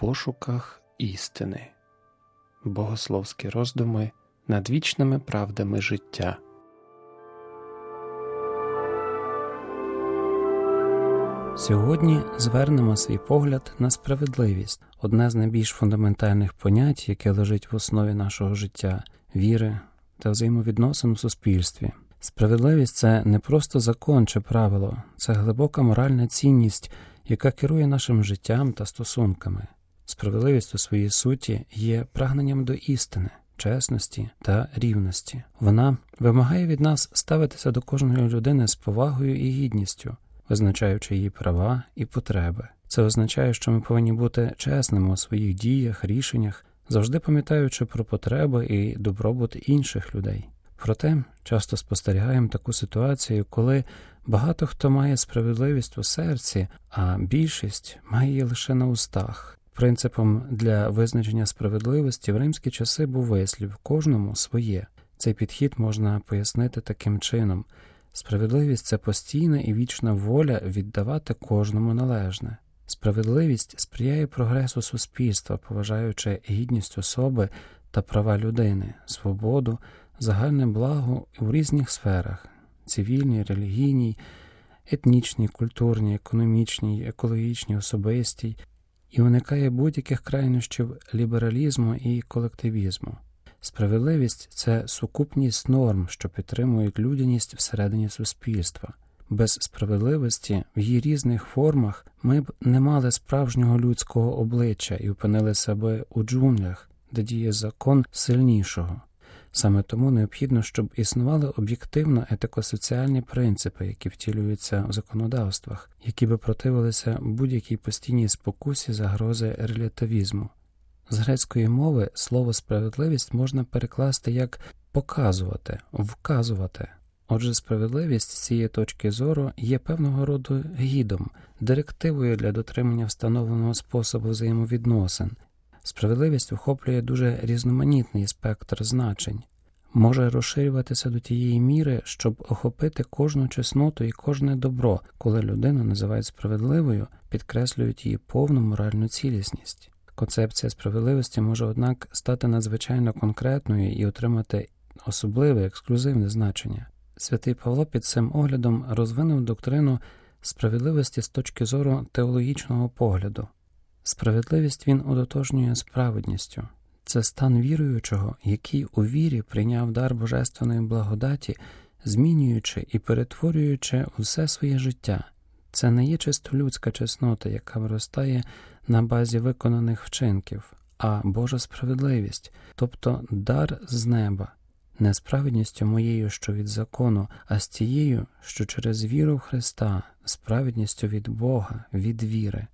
пошуках істини, богословські роздуми над вічними правдами життя. Сьогодні звернемо свій погляд на справедливість, одне з найбільш фундаментальних понять, яке лежить в основі нашого життя, віри та взаємовідносин у суспільстві. Справедливість це не просто закон чи правило, це глибока моральна цінність, яка керує нашим життям та стосунками. Справедливість у своїй суті є прагненням до істини, чесності та рівності. Вона вимагає від нас ставитися до кожної людини з повагою і гідністю, визначаючи її права і потреби. Це означає, що ми повинні бути чесними у своїх діях, рішеннях, завжди пам'ятаючи про потреби і добробут інших людей. Проте часто спостерігаємо таку ситуацію, коли багато хто має справедливість у серці, а більшість має її лише на устах. Принципом для визначення справедливості в римські часи був вислів кожному своє. Цей підхід можна пояснити таким чином: справедливість це постійна і вічна воля віддавати кожному належне. Справедливість сприяє прогресу суспільства, поважаючи гідність особи та права людини, свободу, загальне благо у різних сферах цивільній, релігійній, етнічній, культурній, економічній, екологічній, особистій, і уникає будь-яких крайнощів лібералізму і колективізму. Справедливість це сукупність норм, що підтримують людяність всередині суспільства. Без справедливості в її різних формах ми б не мали справжнього людського обличчя і опинили себе у джунглях, де діє закон сильнішого. Саме тому необхідно, щоб існували об'єктивно етико-соціальні принципи, які втілюються в законодавствах, які би противилися будь-якій постійній спокусі загрози релятивізму. З грецької мови слово справедливість можна перекласти як показувати, вказувати. Отже, справедливість з цієї точки зору є певного роду гідом, директивою для дотримання встановленого способу взаємовідносин. Справедливість охоплює дуже різноманітний спектр значень, може розширюватися до тієї міри, щоб охопити кожну чесноту і кожне добро, коли людину називають справедливою, підкреслюють її повну моральну цілісність. Концепція справедливості може, однак, стати надзвичайно конкретною і отримати особливе ексклюзивне значення. Святий Павло під цим оглядом розвинув доктрину справедливості з точки зору теологічного погляду. Справедливість він удотожнює справедністю. Це стан віруючого, який у вірі прийняв дар божественної благодаті, змінюючи і перетворюючи усе своє життя. Це не є чисто людська чеснота, яка виростає на базі виконаних вчинків, а Божа справедливість, тобто дар з неба, не справедністю моєю, що від закону, а з тією, що через віру в Христа, справедністю від Бога, від віри.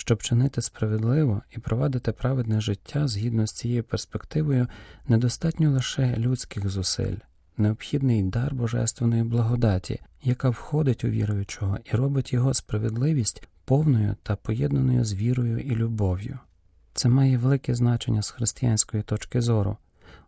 Щоб чинити справедливо і провадити праведне життя згідно з цією перспективою, недостатньо лише людських зусиль, необхідний дар божественної благодаті, яка входить у віруючого і робить його справедливість повною та поєднаною з вірою і любов'ю. Це має велике значення з християнської точки зору,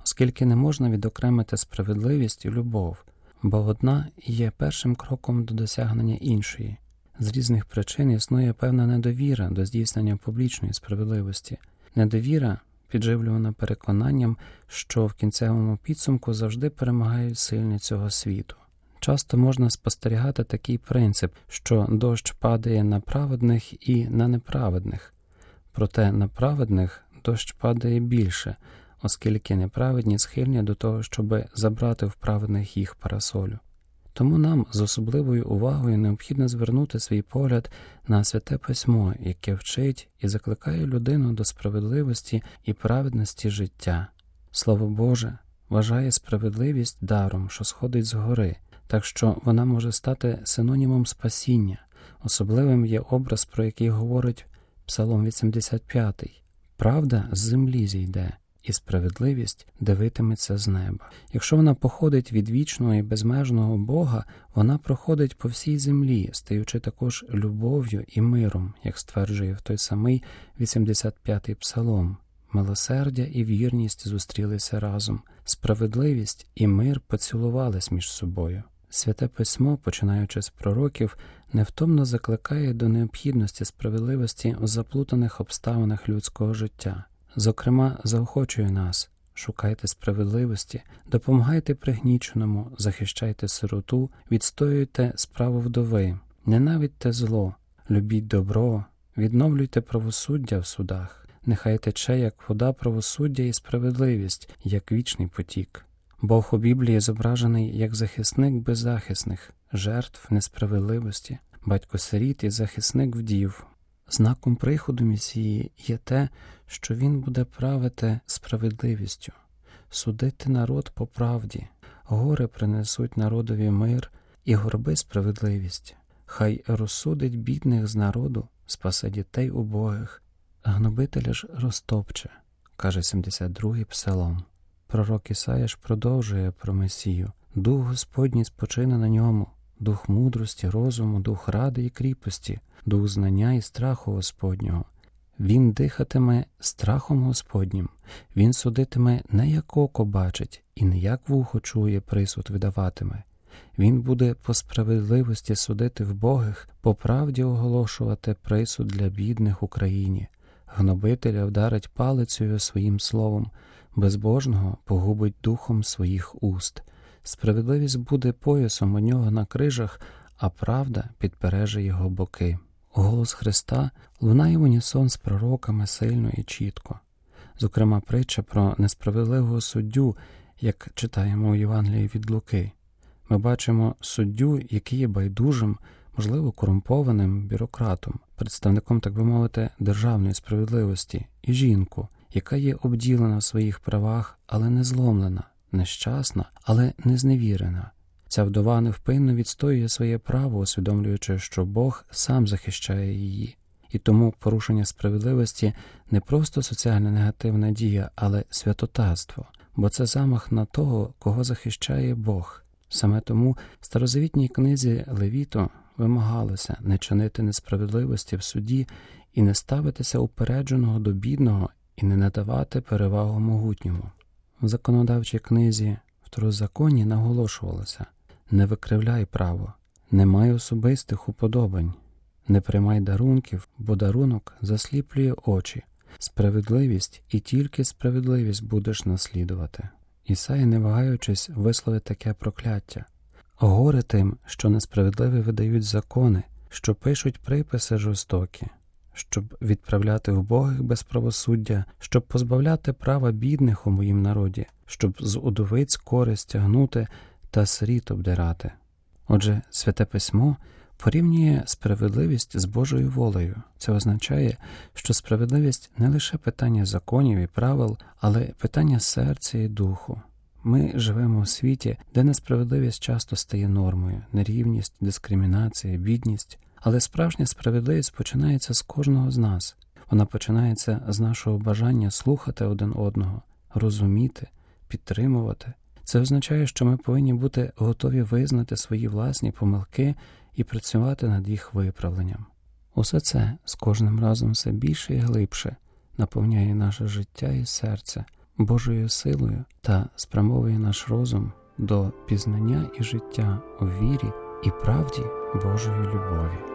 оскільки не можна відокремити справедливість і любов, бо одна є першим кроком до досягнення іншої. З різних причин існує певна недовіра до здійснення публічної справедливості, недовіра, підживлювана переконанням, що в кінцевому підсумку завжди перемагають сильні цього світу. Часто можна спостерігати такий принцип, що дощ падає на праведних і на неправедних, проте на праведних дощ падає більше, оскільки неправедні схильні до того, щоб забрати в праведних їх парасолю. Тому нам з особливою увагою необхідно звернути свій погляд на святе письмо, яке вчить і закликає людину до справедливості і праведності життя. Слово Боже вважає справедливість даром, що сходить з гори, так що вона може стати синонімом спасіння. Особливим є образ, про який говорить Псалом 85 Правда з землі зійде і справедливість дивитиметься з неба. Якщо вона походить від вічного і безмежного Бога, вона проходить по всій землі, стаючи також любов'ю і миром, як стверджує в той самий 85-й псалом. Милосердя і вірність зустрілися разом, справедливість і мир поцілувались між собою. Святе письмо, починаючи з пророків, невтомно закликає до необхідності справедливості у заплутаних обставинах людського життя. Зокрема, заохочує нас шукайте справедливості, допомагайте пригніченому, захищайте сироту, відстоюйте справу вдови, ненавидьте зло, любіть добро, відновлюйте правосуддя в судах, нехай тече як вода правосуддя і справедливість, як вічний потік. Бог у Біблії зображений як захисник беззахисних, жертв несправедливості, батько сиріт і захисник вдів. Знаком приходу Месії є те, що Він буде правити справедливістю, судити народ по правді, гори принесуть народові мир і горби справедливість. Хай розсудить бідних з народу, спасе дітей убогих, гнобителя ж розтопче, каже 72-й псалом. Пророк Ісая ж продовжує про Месію. Дух Господній спочине на ньому, дух мудрості, розуму, дух ради і кріпості, дух знання і страху Господнього. Він дихатиме страхом Господнім, він судитиме не як око бачить, і не як вухо чує, присуд видаватиме. Він буде по справедливості судити вбогих, по правді оголошувати присуд для бідних Україні, гнобителя вдарить палицею своїм словом, безбожного погубить духом своїх уст. Справедливість буде поясом у нього на крижах, а правда підпереже його боки. Голос Христа лунає в унісон з пророками сильно і чітко. Зокрема, притча про несправедливого суддю, як читаємо у Євангелії від Луки. Ми бачимо суддю, який є байдужим, можливо, корумпованим бюрократом, представником, так би мовити, державної справедливості, і жінку, яка є обділена в своїх правах, але не зломлена, нещасна, але не зневірена. Ця вдова невпинно відстоює своє право, усвідомлюючи, що Бог сам захищає її, і тому порушення справедливості не просто соціальна негативна дія, але святотатство, бо це замах на того, кого захищає Бог. Саме тому в старозавітній книзі Левіто вимагалося не чинити несправедливості в суді і не ставитися упередженого до бідного і не надавати перевагу могутньому. В законодавчій книзі второзаконні наголошувалося не викривляй право, не май особистих уподобань, не приймай дарунків, бо дарунок засліплює очі, справедливість і тільки справедливість будеш наслідувати. Ісай, не вагаючись, висловить таке прокляття горе тим, що несправедливі видають закони, що пишуть приписи жорстокі, щоб відправляти вбогих без правосуддя, щоб позбавляти права бідних у моїм народі, щоб з удовиць користь тягнути та сиріт обдирати. Отже, святе письмо порівнює справедливість з Божою волею. Це означає, що справедливість не лише питання законів і правил, але питання серця і духу. Ми живемо у світі, де несправедливість часто стає нормою, нерівність, дискримінація, бідність. Але справжня справедливість починається з кожного з нас. Вона починається з нашого бажання слухати один одного, розуміти, підтримувати. Це означає, що ми повинні бути готові визнати свої власні помилки і працювати над їх виправленням. Усе це з кожним разом все більше і глибше наповняє наше життя і серце Божою силою та спрямовує наш розум до пізнання і життя у вірі і правді Божої любові.